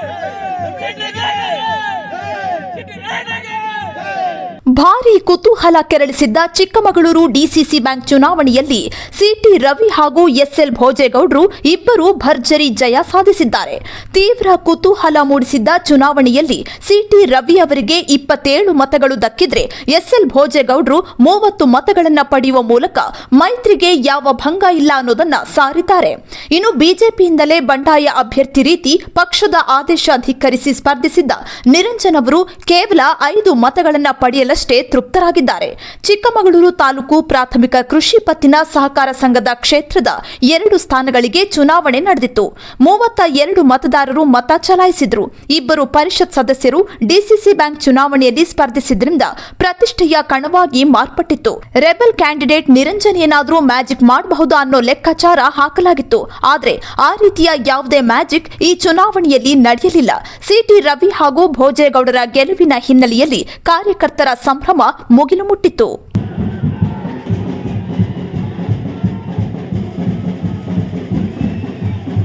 ಸಿಟಿಗೆ ಜೈ ಭಾರೀ ಕುತೂಹಲ ಕೆರಳಿಸಿದ್ದ ಚಿಕ್ಕಮಗಳೂರು ಡಿಸಿಸಿ ಬ್ಯಾಂಕ್ ಚುನಾವಣೆಯಲ್ಲಿ ಸಿಟಿ ರವಿ ಹಾಗೂ ಎಸ್ಎಲ್ ಭೋಜೇಗೌಡರು ಇಬ್ಬರು ಭರ್ಜರಿ ಜಯ ಸಾಧಿಸಿದ್ದಾರೆ. ತೀವ್ರ ಕುತೂಹಲ ಮೂಡಿಸಿದ್ದ ಚುನಾವಣೆಯಲ್ಲಿ ಸಿಟಿ ರವಿ ಅವರಿಗೆ ಇಪ್ಪತ್ತೇಳು ಮತಗಳು ದಕ್ಕಿದ್ರೆ ಎಸ್ಎಲ್ ಭೋಜೇಗೌಡರು ಮೂವತ್ತು ಮತಗಳನ್ನು ಪಡೆಯುವ ಮೂಲಕ ಮೈತ್ರಿಗೆ ಯಾವ ಭಂಗ ಇಲ್ಲ ಅನ್ನೋದನ್ನ ಸಾರಿದ್ದಾರೆ. ಇನ್ನು ಬಿಜೆಪಿಯಿಂದಲೇ ಬಂಡಾಯ ಅಭ್ಯರ್ಥಿ ರೀತಿ ಪಕ್ಷದ ಆದೇಶ ಧಿಕ್ಕರಿಸಿ ಸ್ಪರ್ಧಿಸಿದ್ದ ನಿರಂಜನ್ ಅವರು ಕೇವಲ ಐದು ಮತಗಳನ್ನು ಪಡೆಯಲಷ್ಟೇ ತೃಪ್ತರಾಗಿದ್ದಾರೆ. ಚಿಕ್ಕಮಗಳೂರು ತಾಲೂಕು ಪ್ರಾಥಮಿಕ ಕೃಷಿ ಪತ್ತಿನ ಸಹಕಾರ ಸಂಘದ ಕ್ಷೇತ್ರದ ಎರಡು ಸ್ಥಾನಗಳಿಗೆ ಚುನಾವಣೆ ನಡೆದಿತ್ತು. ಮೂವತ್ತ ಎರಡು ಮತದಾರರು ಮತ ಚಲಾಯಿಸಿದ್ರು. ಇಬ್ಬರು ಪರಿಷತ್ ಸದಸ್ಯರು ಡಿಸಿಸಿ ಬ್ಯಾಂಕ್ ಚುನಾವಣೆಯಲ್ಲಿ ಸ್ಪರ್ಧಿಸಿದ್ರಿಂದ ಪ್ರತಿಷ್ಠೆಯ ಕಣವಾಗಿ ಮಾರ್ಪಟ್ಟಿತ್ತು. ರೆಬಲ್ ಕ್ಯಾಂಡಿಡೇಟ್ ನಿರಂಜನ್ ಏನಾದರೂ ಮ್ಯಾಜಿಕ್ ಮಾಡಬಹುದಾ ಅನ್ನೋ ಲೆಕ್ಕಾಚಾರ ಹಾಕಲಾಗಿತ್ತು. ಆದರೆ ಆ ರೀತಿಯ ಯಾವುದೇ ಮ್ಯಾಜಿಕ್ ಈ ಚುನಾವಣೆಯಲ್ಲಿ ನಡೆಯಲಿಲ್ಲ. ಸಿಟಿ ರವಿ ಹಾಗೂ ಭೋಜೇಗೌಡರ ಗೆಲುವಿನ ಹಿನ್ನೆಲೆಯಲ್ಲಿ ಕಾರ್ಯಕರ್ತರ సంభ్రమ ముగిలుముట్టితో